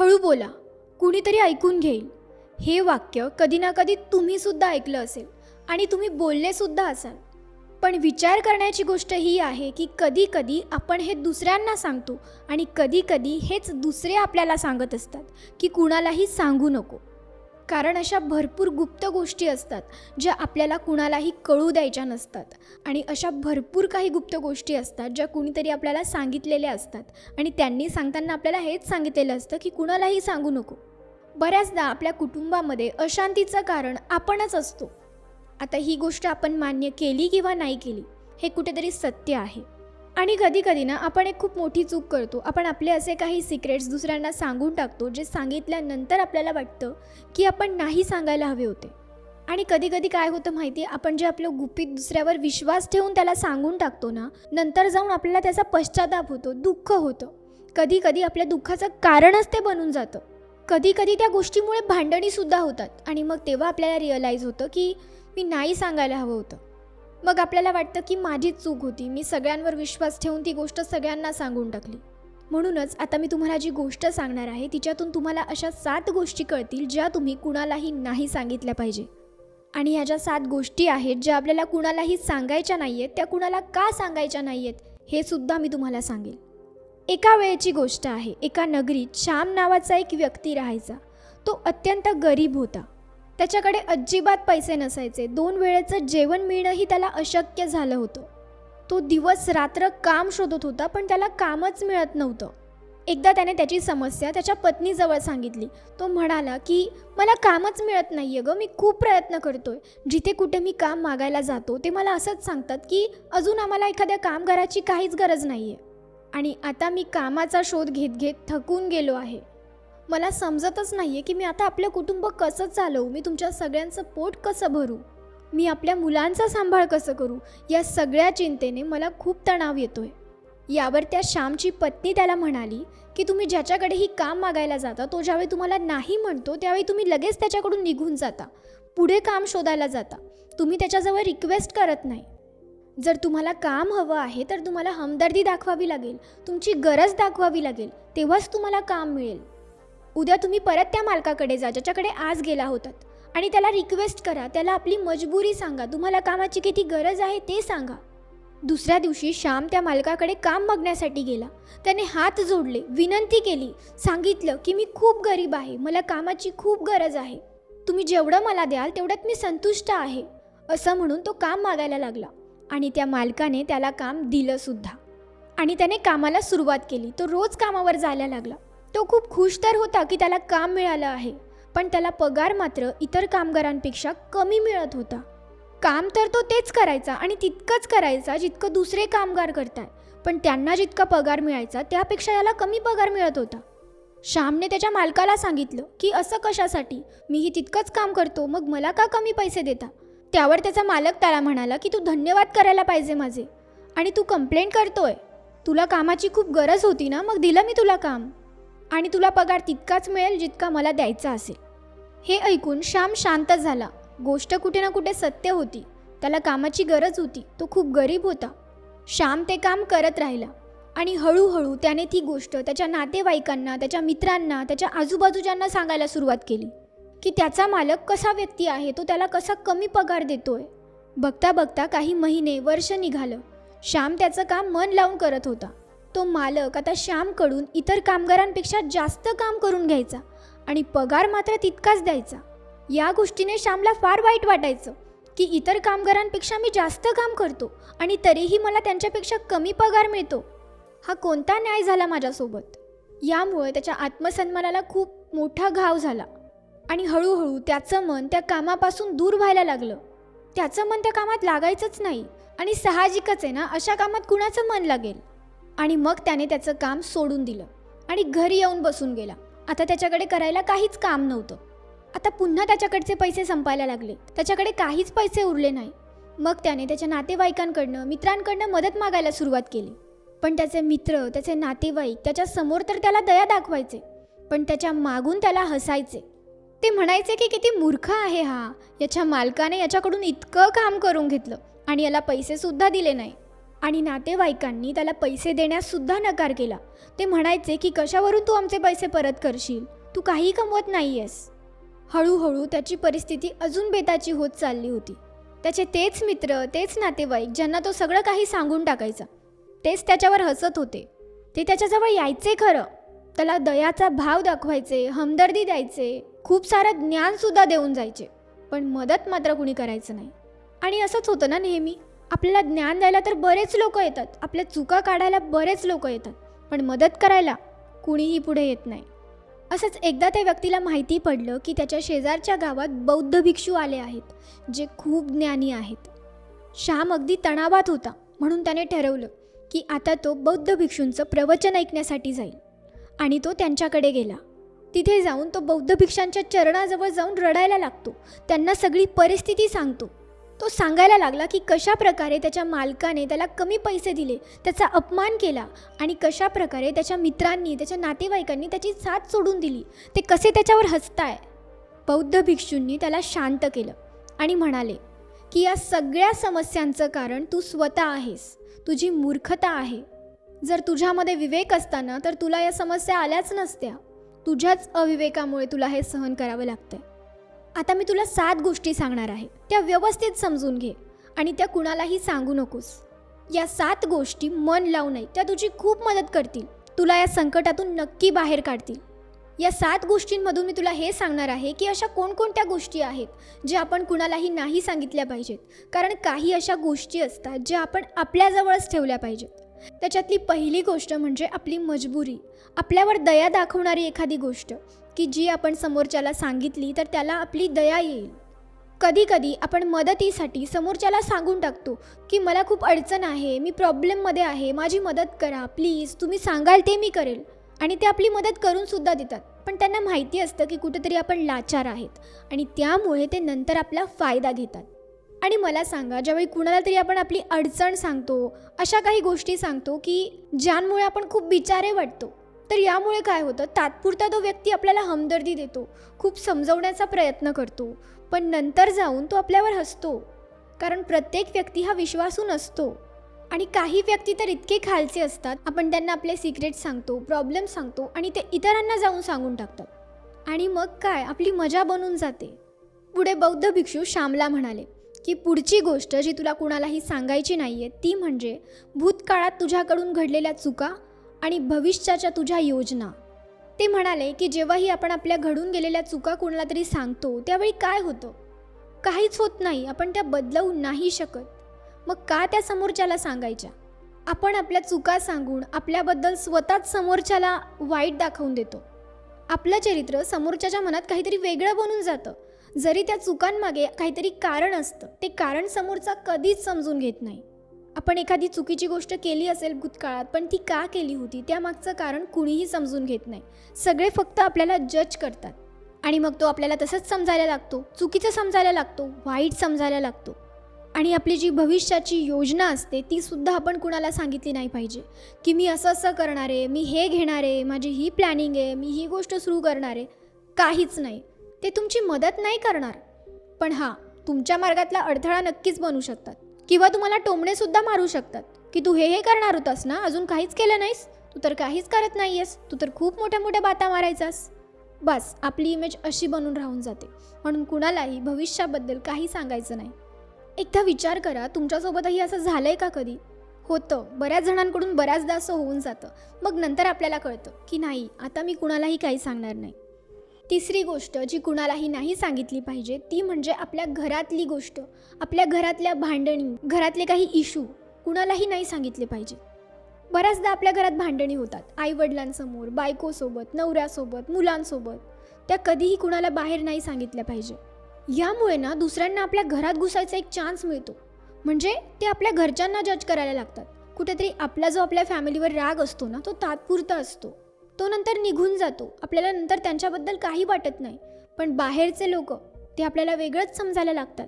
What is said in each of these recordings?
हळू बोला कुणीतरी ऐकून घेईल. हे वाक्य कधी ना कधी तुम्हीसुद्धा ऐकलं असेल आणि तुम्ही बोललेसुद्धा असाल. पण विचार करण्याची गोष्ट ही आहे की कधी कधी आपण हे दुसऱ्यांना सांगतो आणि कधी कधी हेच दुसरे आपल्याला सांगत असतात की कुणालाही सांगू नको. कारण अशा भरपूर गुप्त गोष्टी असतात ज्या आपल्याला कुणालाही कळू द्यायच्या नसतात. आणि अशा भरपूर काही गुप्त गोष्टी असतात ज्या कुणीतरी आपल्याला सांगितलेल्या असतात. आणि त्यांनी सांगताना आपल्याला हेच सांगितलेलं असतं की कुणालाही सांगू नको. बऱ्याचदा आपल्या कुटुंबामध्ये अशांतीचं कारण आपणच असतो. आता ही गोष्ट आपण मान्य केली किंवा नाही केली हे कुठेतरी सत्य आहे. आणि कधी कधी ना आपण एक खूप मोठी चूक करतो. आपण आपले असे काही सिक्रेट्स दुसऱ्यांना सांगून टाकतो जे सांगितल्यानंतर आपल्याला वाटतं की आपण नाही सांगायला हवे होते. आणि कधी कधी काय होतं माहिती आहे आपण जे आपलं गुपित दुसऱ्यावर विश्वास ठेवून त्याला सांगून टाकतो ना नंतर जाऊन आपल्याला त्याचा पश्चाताप होतो दुःख होतं. कधी कधी आपल्या दुःखाचं कारणच ते बनून जातं. कधी कधी त्या गोष्टीमुळे भांडणीसुद्धा होतात. आणि मग तेव्हा आपल्याला रिअलाईज होतं की मी नाही सांगायला हवं होतं. मग आपल्याला वाटतं की माझीच चूक होती. मी सगळ्यांवर विश्वास ठेवून ती गोष्ट सगळ्यांना सांगून टाकली. म्हणूनच आता मी तुम्हाला जी गोष्ट सांगणार आहे तिच्यातून तुम्हाला अशा सात गोष्टी कळतील ज्या तुम्ही कुणालाही नाही सांगितल्या पाहिजे. आणि ह्या ज्या सात गोष्टी आहेत ज्या आपल्याला कुणालाही सांगायच्या नाही आहेत त्या कुणाला का सांगायच्या नाही आहेत हे सुद्धा मी तुम्हाला सांगेल. एका वेळेची गोष्ट आहे एका नगरीत श्याम नावाचा एक व्यक्ती राहायचा. तो अत्यंत गरीब होता. त्याच्याकडे अजिबात पैसे नसायचे. दोन वेळेचं जेवण मिळणंही त्याला अशक्य झालं होतं. तो दिवस रात्र काम शोधत होता पण त्याला कामच मिळत नव्हतं. एकदा त्याने त्याची समस्या त्याच्या पत्नीजवळ सांगितली. तो म्हणाला की मला कामच मिळत नाही आहे गं मी खूप प्रयत्न करतोय. जिथे कुठे मी काम मागायला जातो ते मला असंच सांगतात की अजून आम्हाला एखाद्या कामगाराची काहीच गरज नाही आहे आणि आता मी कामाचा शोध घेत घेत थकून गेलो आहे. मला समजतच नाही आहे की मी आता आपलं कुटुंब कसं चालवू? मी तुमच्या सगळ्यांचं पोट कसं भरू? मी आपल्या मुलांचा सांभाळ कसं करू? या सगळ्या चिंतेने मला खूप तणाव येतो आहे यावर त्या श्यामची पत्नी त्याला म्हणाली की तुम्ही ज्याच्याकडेही काम मागायला जाता तो ज्यावेळी तुम्हाला नाही म्हणतो त्यावेळी तुम्ही लगेच त्याच्याकडून निघून जाता. पुढे काम शोधायला जाता. तुम्ही त्याच्याजवळ रिक्वेस्ट करत नाही. जर तुम्हाला काम हवं आहे तर तुम्हाला हमदर्दी दाखवावी लागेल. तुमची गरज दाखवावी लागेल. तेव्हाच तुम्हाला काम मिळेल. उद्या तुम्ही परत त्या मालकाकडे जा ज्याच्याकडे आज गेला होतात. आणि त्याला रिक्वेस्ट करा. त्याला आपली मजबुरी सांगा. तुम्हाला कामाची किती गरज आहे ते सांगा. दुसऱ्या दिवशी श्याम त्या मालकाकडे काम बघण्यासाठी गेला. त्याने हात जोडले विनंती केली सांगितलं की मी खूप गरीब आहे. मला कामाची खूप गरज आहे. तुम्ही जेवढं मला द्याल तेवढ्यात मी संतुष्ट आहे. असं म्हणून तो काम मागायला लागला. आणि त्या मालकाने त्याला काम दिलंसुद्धा आणि त्याने कामाला सुरुवात केली. तो रोज कामावर जायला लागला. तो खूप खुश तर होता की त्याला काम मिळालं आहे. पण त्याला पगार मात्र इतर कामगारांपेक्षा कमी मिळत होता. काम तर तो तेच करायचा आणि तितकंच करायचा जितकं दुसरे कामगार करतात पण त्यांना जितका पगार मिळायचा त्यापेक्षा याला कमी पगार मिळत होता. श्यामने त्याच्या मालकाला सांगितलं की असं कशासाठी? मीही तितकंच काम करतो मग मला का कमी पैसे देता? त्यावर त्याचा मालक त्याला म्हणाला की तू धन्यवाद करायला पाहिजे माझे. आणि तू कंप्लेंट करतोय. तुला कामाची खूप गरज होती ना मग दिलं मी तुला काम. आणि तुला पगार तितकाच मिळेल जितका मला द्यायचा असेल. हे ऐकून श्याम शांत झाला. गोष्ट कुठे ना कुठे सत्य होती. त्याला कामाची गरज होती. तो खूप गरीब होता. श्याम ते काम करत राहिला. आणि हळूहळू त्याने ती गोष्ट त्याच्या नातेवाईकांना त्याच्या मित्रांना त्याच्या आजूबाजूच्यांना सांगायला सुरुवात केली. की त्याचा मालक कसा व्यक्ती आहे तो त्याला कसा कमी पगार देतोय? बघता बघता काही महिने वर्ष निघालं. श्याम त्याचं काम मन लावून करत होता. तो मालक आता श्यामकडून इतर कामगारांपेक्षा जास्त काम करून घ्यायचा आणि पगार मात्र तितकाच द्यायचा. या गोष्टीने श्यामला फार वाईट वाटायचं की इतर कामगारांपेक्षा मी जास्त काम करतो आणि तरीही मला त्यांच्यापेक्षा कमी पगार मिळतो. हा कोणता न्याय झाला माझ्यासोबत? यामुळे त्याच्या आत्मसन्मानाला खूप मोठा घाव झाला आणि हळूहळू त्याचं मन त्या कामापासून दूर व्हायला लागलं. त्याचं मन त्या कामात लागायचंच नाही आणि साहजिकच आहे ना अशा कामात कुणाचं मन लागेल? आणि मग त्याने त्याचं काम सोडून दिलं. आणि घरी येऊन बसून गेला. आता त्याच्याकडे करायला काहीच काम नव्हतं. आता पुन्हा त्याच्याकडचे पैसे संपायला लागले. त्याच्याकडे काहीच पैसे उरले नाही. मग त्याने त्याच्या नातेवाईकांकडनं मित्रांकडनं मदत मागायला सुरुवात केली. पण त्याचे मित्र त्याचे नातेवाईक त्याच्यासमोर तर त्याला दया दाखवायचे पण त्याच्या मागून त्याला हसायचे. ते म्हणायचे की किती मूर्ख आहे हा. याच्या मालकाने याच्याकडून इतकं काम करून घेतलं आणि याला पैसेसुद्धा दिले नाही. आणि नातेवाईकांनी त्याला पैसे देण्याससुद्धा नकार केला. ते म्हणायचे की कशावरून तू आमचे पैसे परत करशील? तू काही कमवत नाही आहेस हळूहळू त्याची परिस्थिती अजून बेताची होत चालली होती. त्याचे तेच मित्र तेच नातेवाईक ज्यांना तो सगळं काही सांगून टाकायचा तेच त्याच्यावर हसत होते. ते त्याच्याजवळ यायचे खरं. त्याला दयाचा भाव दाखवायचे हमदर्दी द्यायचे खूप सारं ज्ञानसुद्धा देऊन जायचे. पण मदत मात्र कुणी करायचं नाही. आणि असंच होतं ना नेहमी? आपल्याला ज्ञान द्यायला तर बरेच लोक येतात. आपल्या चुका काढायला बरेच लोक येतात. पण मदत करायला कुणीही पुढे येत नाही. असंच एकदा त्या व्यक्तीला माहिती पडलं की त्याच्या शेजारच्या गावात बौद्ध भिक्षू आले आहेत जे खूप ज्ञानी आहेत. श्याम अगदी तणावात होता म्हणून त्याने ठरवलं की आता तो बौद्ध भिक्षूंचं प्रवचन ऐकण्यासाठी जाईल आणि तो त्यांच्याकडे गेला. तिथे जाऊन तो बौद्ध भिक्षांच्या चरणाजवळ जाऊन रडायला लागतो. त्यांना सगळी परिस्थिती सांगतो. तो सांगायला लागला की कशा प्रकारे त्याच्या मालकाने त्याला कमी पैसे दिले त्याचा अपमान केला आणि कशा प्रकारे त्याच्या मित्रांनी त्याच्या नातेवाईकांनी त्याची साथ सोडून दिली ते कसे त्याच्यावर हसताय? बौद्ध भिक्षूंनी त्याला शांत केलं आणि म्हणाले की या सगळ्या समस्यांचं कारण तू स्वतः आहेस तुझी मूर्खता आहे. जर तुझ्यामध्ये विवेक असताना तर तुला या समस्या आल्याच नसत्या. तुझ्याच अविवेकामुळे तुला हे सहन करावं लागतंय. आता मी तुला सात गोष्टी सांगणार आहे. त्या व्यवस्थित समजून घे आणि त्या कुणालाही सांगू नकोस. या सात गोष्टी मन लावू नये. त्या तुझी खूप मदत करतील. तुला या संकटातून नक्की बाहेर काढतील. या सात गोष्टींमधून मी तुला हे सांगणार आहे की अशा कोणकोणत्या गोष्टी आहेत ज्या आपण कुणालाही नाही सांगितल्या पाहिजेत. कारण काही अशा गोष्टी असतात ज्या आपण आपल्याजवळच ठेवल्या पाहिजेत. त्याच्यातली पहिली गोष्ट म्हणजे आपली मजबुरी. आपल्यावर दया दाखवणारी एखादी गोष्ट. की जी आपण समोरच्याला सांगितली तर त्याला आपली दया येईल. कधी कधी आपण मदतीसाठी समोरच्याला सांगून टाकतो की मला खूप अडचण आहे मी प्रॉब्लेममध्ये आहे माझी मदत करा प्लीज तुम्ही सांगाल ते मी करेल. आणि ते आपली मदत करूनसुद्धा देतात. पण त्यांना माहिती असतं की कुठेतरी आपण लाचार आहेत आणि त्यामुळे ते नंतर आपला फायदा घेतात. आणि मला सांगा ज्यावेळी कुणाला तरी आपण आपली अडचण सांगतो अशा काही गोष्टी सांगतो की ज्यांमुळे आपण खूप बिचारे वाटतो. तर यामुळे काय होतं? तात्पुरता तो व्यक्ती आपल्याला हमदर्दी देतो खूप समजवण्याचा प्रयत्न करतो पण नंतर जाऊन तो आपल्यावर हसतो. कारण प्रत्येक व्यक्ती हा विश्वासू नसतो. आणि काही व्यक्ती तर इतके खालचे असतात आपण त्यांना आपले सिक्रेट सांगतो प्रॉब्लेम सांगतो आणि ते इतरांना जाऊन सांगून टाकतात. आणि मग काय? आपली मजा बनून जाते. पुढे बौद्ध भिक्षू श्यामला म्हणाले की पुढची गोष्ट जी तुला कुणालाही सांगायची नाही आहे ती म्हणजे भूतकाळात तुझ्याकडून घडलेल्या चुका आणि भविष्याच्या तुझ्या योजना. ते म्हणाले की जेव्हाही आपण आपल्या घडून गेलेल्या चुका कोणाला तरी सांगतो त्यावेळी काय होतं? काहीच होत नाही आपण त्या बदलवू नाही शकत. मग का त्या समोरच्याला सांगायच्या? आपण आपल्या चुका सांगून आपल्याबद्दल स्वतःच समोरच्याला वाईट दाखवून देतो. आपलं चरित्र समोरच्याच्या मनात काहीतरी वेगळं बनून जातं. जरी त्या चुकांमागे काहीतरी कारण असतं ते कारण समोरचा कधीच समजून घेत नाही. आपण एखादी चुकीची गोष्ट केली असेल भूतकाळात पण ती का केली होती? त्यामागचं कारण कुणीही समजून घेत नाही. सगळे फक्त आपल्याला जज करतात. आणि मग तो आपल्याला तसंच समजायला लागतो. चुकीचं समजायला लागतो. वाईट समजायला लागतो. आणि आपली जी भविष्याची योजना असते ती सुद्धा आपण कुणाला सांगितली नाही पाहिजे. की मी असं असं करणार आहे मी हे घेणार आहे माझी ही प्लॅनिंग आहे मी ही गोष्ट सुरू करणार आहे काहीच नाही. ते तुमची मदत नाही करणार. पण हां तुमच्या मार्गातला अडथळा नक्कीच बनू शकतात. किंवा तुम्हाला टोमणे सुद्धा मारू शकतात. की तू हे हे करणार होतास ना? अजून काहीच केलं नाहीस? तू तर काहीच करत नाही आहेस तू तर खूप मोठ्या मोठ्या बाता मारायचास. बस आपली इमेज अशी बनून राहून जाते. म्हणून कुणालाही भविष्याबद्दल काही सांगायचं नाही. एकदा विचार करा तुमच्यासोबतही असं झालं आहे का कधी? होतं. बऱ्याच जणांकडून बऱ्याचदा असं होऊन जातं. मग नंतर आपल्याला कळतं की नाही आता मी कुणालाही काही सांगणार नाही. तिसरी गोष्ट जी कुणालाही नाही सांगितली पाहिजे ती म्हणजे आपल्या घरातली गोष्ट आपल्या घरातल्या भांडणी घरातले काही इशू कुणालाही नाही सांगितले पाहिजे. बऱ्याचदा आपल्या घरात भांडणी होतात. आईवडिलांसमोर बायकोसोबत नवऱ्यासोबत मुलांसोबत त्या कधीही कुणाला बाहेर नाही सांगितल्या पाहिजे. यामुळे ना दुसऱ्यांना आपल्या घरात घुसायचा एक चान्स मिळतो. म्हणजे ते आपल्या घरच्यांना जज करायला लागतात. कुठेतरी आपला जो आपल्या फॅमिलीवर राग असतो ना तो तात्पुरता असतो. तो नंतर निघून जातो. आपल्याला नंतर त्यांच्याबद्दल काही वाटत नाही. पण बाहेरचे लोक ते आपल्याला वेगळंच समजायला लागतात.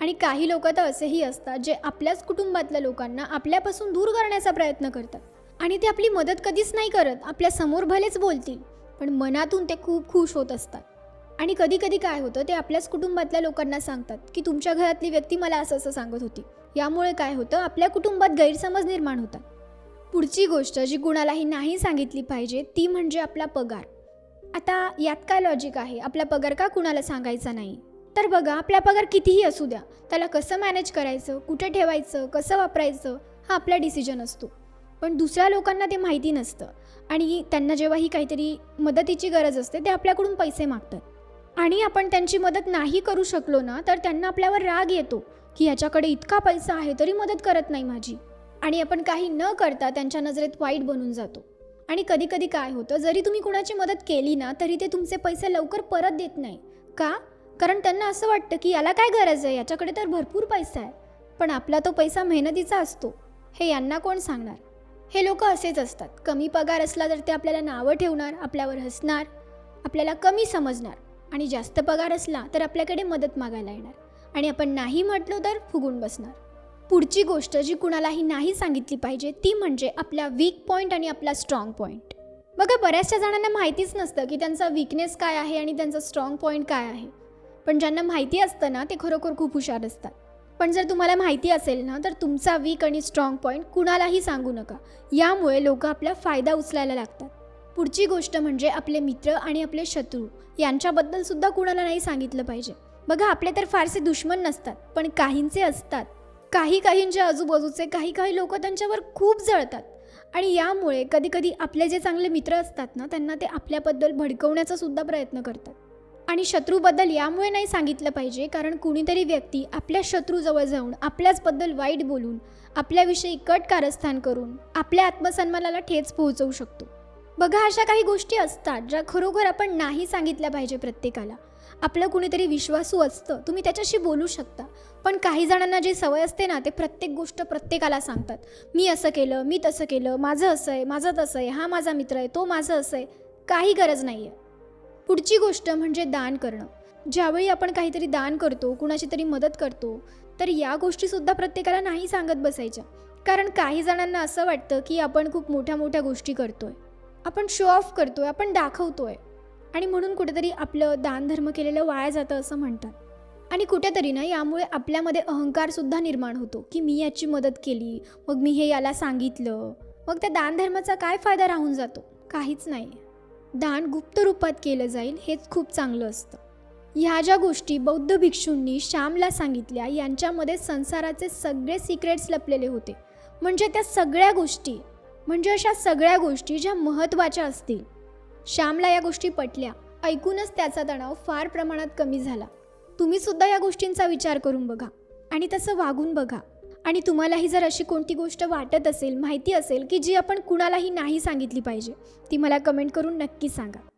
आणि काही लोक तर असेही असतात जे आपल्याच कुटुंबातल्या लोकांना आपल्यापासून दूर करण्याचा प्रयत्न करतात. आणि ते आपली मदत कधीच नाही करत आपल्यासमोर भलेच बोलतील पण मनातून ते खूप खुश होत असतात. आणि कधी कधी काय होतं ते आपल्याच कुटुंबातल्या लोकांना सांगतात की तुमच्या घरातली व्यक्ती मला असं असं सांगत होती. यामुळे काय होतं आपल्या कुटुंबात गैरसमज निर्माण होतात. पुढची गोष्ट जी कुणालाही नाही सांगितली पाहिजे ती म्हणजे आपला पगार. आता यात काय लॉजिक आहे? आपला पगार का कुणाला सांगायचा नाही? तर बघा आपला पगार कितीही असू द्या त्याला कसं मॅनेज करायचं कुठे ठेवायचं कसं वापरायचं हा आपला डिसिजन असतो. पण दुसऱ्या लोकांना ते माहिती नसतं आणि त्यांना जेव्हाही काहीतरी मदतीची गरज असते ते आपल्याकडून पैसे मागतात. आणि आपण त्यांची मदत नाही करू शकलो ना तर त्यांना आपल्यावर राग येतो की ह्याच्याकडे इतका पैसा आहे तरी मदत करत नाही माझी. आणि आपण काही न करता त्यांच्या नजरेत वाईट बनून जातो. आणि कधी कधी काय होतं जरी तुम्ही कुणाची मदत केली ना तरी ते तुमचे पैसे लवकर परत देत नाही. का? कारण त्यांना असं वाटतं की याला काय गरज आहे? याच्याकडे तर भरपूर पैसा आहे. पण आपला तो पैसा मेहनतीचा असतो. हे यांना कोण सांगणार? हे लोक असेच असतात. कमी पगार असला तर ते आपल्याला नावं ठेवणार आपल्यावर हसणार आपल्याला कमी समजणार. आणि जास्त पगार असला तर आपल्याकडे मदत मागायला येणार. आणि आपण नाही म्हटलो तर फुगून बसणार. पुढची गोष्ट जी कुणालाही नाही सांगितली पाहिजे ती म्हणजे आपला वीक पॉईंट आणि आपला स्ट्रॉंग पॉईंट बघा बऱ्याचशा जणांना माहितीच नसतं की त्यांचा विकनेस काय आहे आणि त्यांचा स्ट्रॉंग पॉईंट काय आहे. पण ज्यांना माहिती असतं ना ते खरोखर खूप हुशार असतात. पण जर तुम्हाला माहिती असेल ना तर तुमचा वीक आणि स्ट्रॉंग पॉईंट कुणालाही सांगू नका. यामुळे लोक आपला फायदा उचलायला लागतात. पुढची गोष्ट म्हणजे आपले मित्र आणि आपले शत्रू यांच्याबद्दल सुद्धा कुणाला नाही सांगितलं पाहिजे. बघा आपले तर फारसे दुश्मन नसतात पण काहींचे असतात. काही काहींच्या आजूबाजूचे काही काही लोक त्यांच्यावर खूप जळतात. आणि यामुळे कधीकधी आपले जे चांगले मित्र असतात ना त्यांना ते आपल्याबद्दल भडकवण्याचा सुद्धा प्रयत्न करतात. आणि शत्रूबद्दल यामुळे नाही सांगितलं पाहिजे कारण कुणीतरी व्यक्ती आपल्या शत्रूजवळ जाऊन आपल्याचबद्दल वाईट बोलून आपल्याविषयी कट कारस्थान करून आपल्या आत्मसन्मानाला ठेच पोहोचवू शकतो. बघा अशा काही गोष्टी असतात ज्या खरोखर आपण नाही सांगितल्या पाहिजे प्रत्येकाला. आपलं कुणीतरी विश्वासू असतं तुम्ही त्याच्याशी बोलू शकता. पण काही जणांना जी सवय असते ना ते प्रत्येक गोष्ट प्रत्येकाला सांगतात. मी असं केलं मी तसं केलं माझं असं आहे माझं तसं आहे हा माझा मित्र आहे तो माझं असं आहे काही गरज नाही आहे पुढची गोष्ट म्हणजे दान करणं. ज्यावेळी आपण काहीतरी दान करतो कुणाची तरी मदत करतो तर या गोष्टीसुद्धा प्रत्येकाला नाही सांगत बसायच्या. कारण काही जणांना असं वाटतं की आपण खूप मोठ्या मोठ्या गोष्टी करतोय. आपण शो ऑफ करतो आहे आपण दाखवतो आहे आणि म्हणून कुठेतरी आपलं दानधर्म केलेलं वाया जातं असं म्हणतात. आणि कुठेतरी ना यामुळे आपल्यामध्ये अहंकारसुद्धा निर्माण होतो की मी याची मदत केली मग मी हे याला सांगितलं. मग त्या दानधर्माचा काय फायदा राहून जातो? काहीच नाही. दान गुप्त रूपात केलं जाईल हेच खूप चांगलं असतं. ह्या ज्या गोष्टी बौद्ध भिक्षूंनी श्यामला सांगितल्या यांच्यामध्ये संसाराचे सगळे सिक्रेट्स लपलेले होते. म्हणजे त्या सगळ्या गोष्टी म्हणजे अशा सगळ्या गोष्टी ज्या महत्त्वाच्या असतील. श्यामला या गोष्टी पटल्या. ऐकूनच त्याचा तणाव फार प्रमाणात कमी झाला. तुम्ही सुद्धा या गोष्टींचा विचार करून बघा आणि तसं वागून बघा. आणि तुम्हालाही जर अशी कोणती गोष्ट वाटत असेल माहिती असेल की जी आपण कुणालाही नाही सांगितली पाहिजे ती मला कमेंट करून नक्की सांगा.